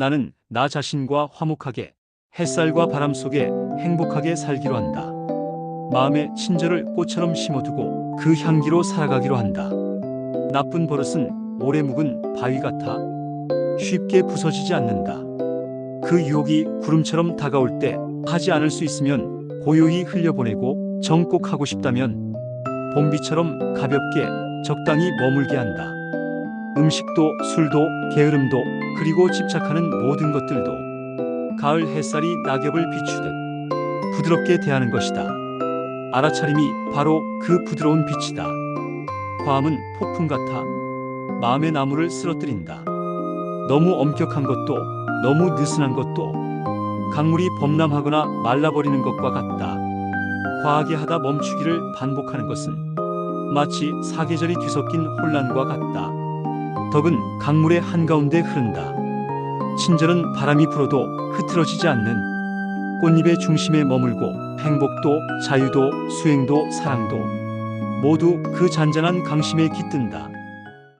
나는 나 자신과 화목하게 햇살과 바람 속에 행복하게 살기로 한다. 마음에 친절을 꽃처럼 심어두고 그 향기로 살아가기로 한다. 나쁜 버릇은 오래 묵은 바위 같아 쉽게 부서지지 않는다. 그 유혹이 구름처럼 다가올 때 하지 않을 수 있으면 고요히 흘려보내고 정꼭 하고 싶다면 봄비처럼 가볍게 적당히 머물게 한다. 음식도 술도 게으름도 그리고 집착하는 모든 것들도 가을 햇살이 낙엽을 비추듯 부드럽게 대하는 것이다. 알아차림이 바로 그 부드러운 빛이다. 과함은 폭풍 같아 마음의 나무를 쓰러뜨린다. 너무 엄격한 것도 너무 느슨한 것도 강물이 범람하거나 말라버리는 것과 같다. 과하게 하다 멈추기를 반복하는 것은 마치 사계절이 뒤섞인 혼란과 같다. 덕은 강물의 한가운데 흐른다. 친절은 바람이 불어도 흐트러지지 않는 꽃잎의 중심에 머물고 행복도 자유도 수행도 사랑도 모두 그 잔잔한 강심에 깃든다.